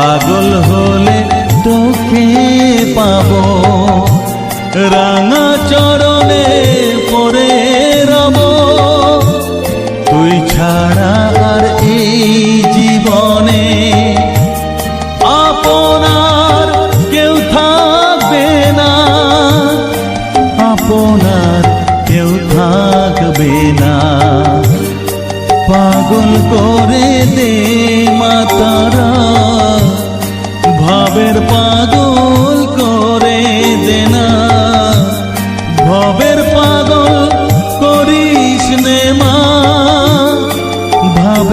পাগল হলে তোকে পাবো। রাঙা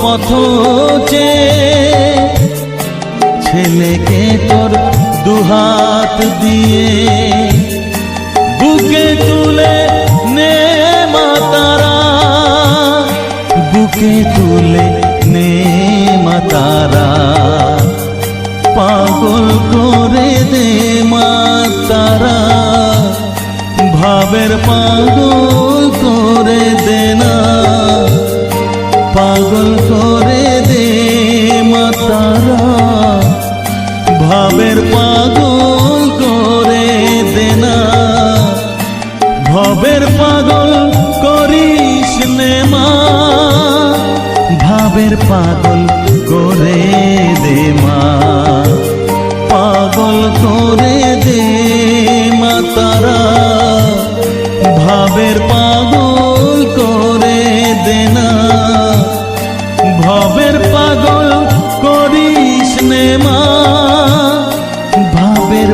পথ ছেলেকে তোর দুহাত দিয়ে। বুকে তুলে নে মাতারা। বুকে তুলে নে মাতারা। পাগল করে দে মাতারা। ভাবের পাগল করে দে না। পাগল করে দে মাতারা। ভাবের পাগল করে দে না। ভবের পাগল করিস মা। ভাবের পাগল